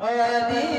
আদি